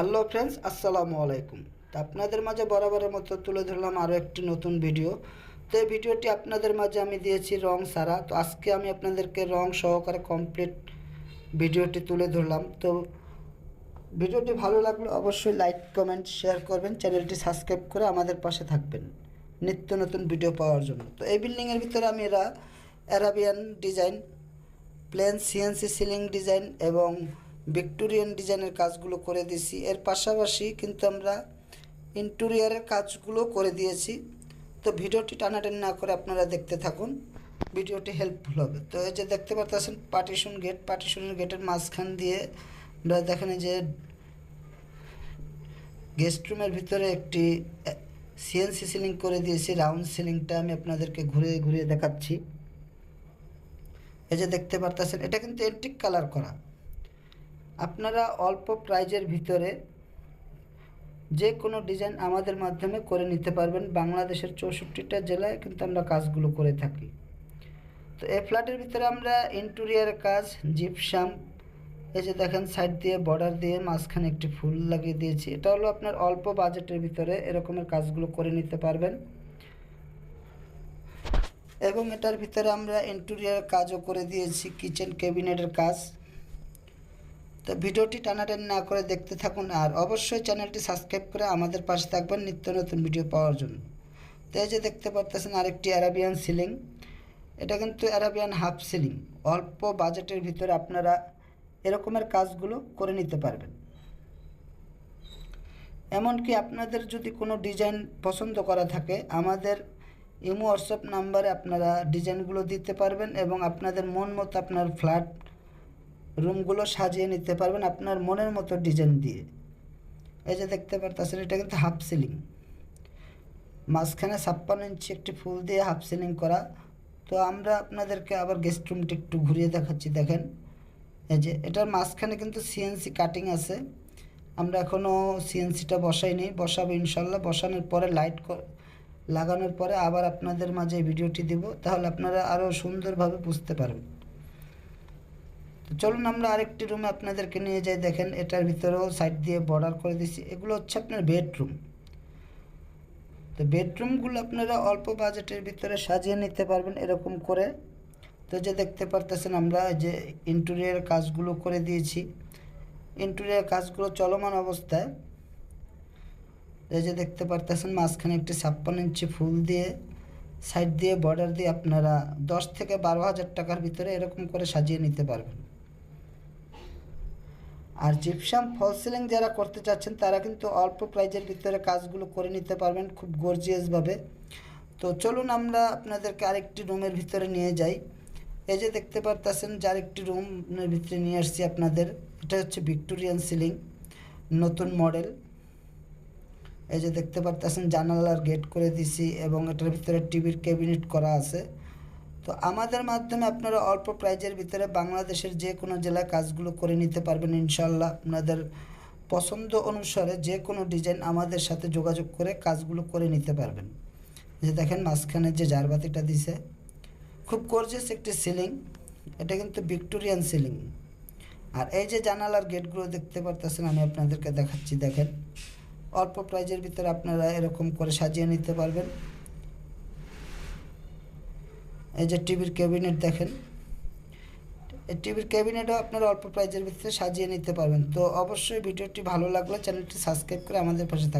Hello friends, আসসালামু আলাইকুম। তো আপনাদের মাঝে বরাবরের মতো তুলে ধরলাম আরও একটি নতুন ভিডিও। তো এই ভিডিওটি আপনাদের মাঝে আমি দিয়েছি রং সারা তো আজকে আমি আপনাদেরকে রং সহকারে কমপ্লিট ভিডিওটি তুলে ধরলাম। তো ভিডিওটি ভালো লাগলে অবশ্যই লাইক, কমেন্ট, শেয়ার করবেন। চ্যানেলটি সাবস্ক্রাইব করে আমাদের পাশে থাকবেন নিত্য নতুন ভিডিও পাওয়ার জন্য। তো এই বিল্ডিংয়ের ভিতরে আমি এরা Arabian design plane CNC ceiling design এবং ভিক্টোরিয়ান ডিজাইনের কাজগুলো করে দিয়েছি। এর পাশাপাশি কিন্তু আমরা ইন্টেরিয়ারের কাজগুলো করে দিয়েছি। তো ভিডিওটি টানাটানি না করে আপনারা দেখতে থাকুন। ভিডিওটি হেল্পফুল হবে। তো এই যে দেখতে পারতেছেন পার্টিশন গেট পার্টিশনের গেটের মাঝখান দিয়ে আমরা দেখেন যে গেস্ট রুমের ভিতরে একটি সিএনসি সিলিং করে দিয়েছি। রাউন্ড সিলিংটা আমি আপনাদেরকে ঘুরে ঘুরিয়ে দেখাচ্ছি। এই যে দেখতে পারতেছেন, এটা কিন্তু এন্টিক কালার করা। আপনারা অল্প প্রাইজের ভিতরে যে কোনো ডিজাইন আমাদের মাধ্যমে করে নিতে পারবেন। বাংলাদেশের চৌষট্টিটা জেলায় কিন্তু আমরা কাজগুলো করে থাকি। তো এই ফ্ল্যাটের ভিতরে আমরা ইন্টেরিয়ার কাজ জিপসাম এই যে দেখেন সাইড দিয়ে বর্ডার দিয়ে মাঝখানে একটি ফুল লাগিয়ে দিয়েছি। এটা হলো আপনার অল্প বাজেটের ভিতরে এরকমের কাজগুলো করে নিতে পারবেন। এবং এটার ভিতরে আমরা ইন্টেরিয়ার কাজও করে দিয়েছি কিচেন ক্যাবিনেটের কাজ। তো ভিডিওটি টানাটানি না করে দেখতে থাকুন আর অবশ্যই চ্যানেলটি সাবস্ক্রাইব করে আমাদের পাশে থাকবেন নিত্য নতুন ভিডিও পাওয়ার জন্য। তো এই যে দেখতে পারতেছেন আরেকটি অ্যারাবিয়ান সিলিং এটা কিন্তু অ্যারাবিয়ান হাফ সিলিং অল্প বাজেটের ভিতরে আপনারা এরকমের কাজগুলো করে নিতে পারবেন। এমনকি আপনাদের যদি কোনো ডিজাইন পছন্দ করা থাকে, আমাদের ইমো হোয়াটসঅ্যাপ নাম্বারে আপনারা ডিজাইনগুলো দিতে পারবেন এবং আপনাদের মন মতো আপনার ফ্ল্যাট রুমগুলো সাজিয়ে নিতে পারবেন আপনার মনের মতো ডিজাইন দিয়ে। এই যে দেখতে পারতেছেন, এটা কিন্তু হাফ সিলিং মাঝখানে ছাপ্পান্ন ইঞ্চি একটি ফুল দিয়ে হাফ সিলিং করা। তো আমরা আপনাদেরকে আবার গেস্ট রুমটি একটু ঘুরিয়ে দেখাচ্ছি, দেখেন। এই যে, এটার মাঝখানে কিন্তু সিএনসি কাটিং আছে। আমরা এখনও সিএনসিটা বসাইনি, বসাবো ইনশাল্লাহ। বসানোর পরে লাইট লাগানোর পরে আবার আপনাদের মাঝে ভিডিওটি দিব। তাহলে আপনারা আরও সুন্দরভাবে বুঝতে পারবেন। তো চলুন আমরা আরেকটি রুমে আপনাদেরকে নিয়ে যাই, দেখেন এটার ভিতরেও সাইড দিয়ে বর্ডার করে দিচ্ছি এগুলো হচ্ছে আপনার বেডরুম তো বেডরুমগুলো আপনারা অল্প বাজেটের ভিতরে সাজিয়ে নিতে পারবেন এরকম করে। তো যে দেখতে পারতেছেন আমরা যে ইন্টেরিয়ার কাজগুলো করে দিয়েছি। ইন্টেরিয়ার কাজগুলো চলমান অবস্থায়। এই যে দেখতে পারতেছেন মাঝখানে একটি ছাপ্পান্ন ইঞ্চি ফুল দিয়ে সাইড দিয়ে বর্ডার দিয়ে আপনারা দশ থেকে বারো হাজার টাকার ভিতরে এরকম করে সাজিয়ে নিতে পারবেন। আর জিপসাম ফল সিলিং যারা করতে চাচ্ছেন, তারা কিন্তু অল্প প্রাইজের ভিতরে কাজগুলো করে নিতে পারবেন খুব গর্জিয়াসভাবে তো চলুন আমরা আপনাদেরকে আরেকটি রুমের ভিতরে নিয়ে যাই। এই যে দেখতে পারতেছেন যে আরেকটি রুমের ভিতরে নিয়ে আসছি আপনাদের। এটা হচ্ছে ভিক্টোরিয়ান সিলিং নতুন মডেল। এই যে দেখতে পারতেছেন জানালার গেট করে দিছি এবং এটার ভিতরে টিভির ক্যাবিনেট করা আছে। তো আমাদের মাধ্যমে আপনারা অল্প প্রাইজের ভিতরে বাংলাদেশের যে কোনো জেলায় কাজগুলো করে নিতে পারবেন ইনশাল্লাহ আপনাদের পছন্দ অনুসারে যে কোনো ডিজাইন আমাদের সাথে যোগাযোগ করে কাজগুলো করে নিতে পারবেন। যে দেখেন মাঝখানে যে জারবাতিটা দিছে, খুব গর্জিয়াস একটি সিলিং এটা কিন্তু ভিক্টোরিয়ান সিলিং আর এই যে জানালার গেটগুলো দেখতে পারতেছেন, আমি আপনাদেরকে দেখাচ্ছি, দেখেন। অল্প প্রাইজের ভিতরে আপনারা এরকম করে সাজিয়ে নিতে পারবেন। এই যে টিভির ক্যাবিনেট দেখেন, এই টিভির ক্যাবিনেটও আপনারা অল্প প্রাইজের ভিতরে সাজিয়ে নিতে পারবেন। তো অবশ্যই ভিডিওটি ভালো লাগলে চ্যানেলটি সাবস্ক্রাইব করে আমাদের পাশে থাকবেন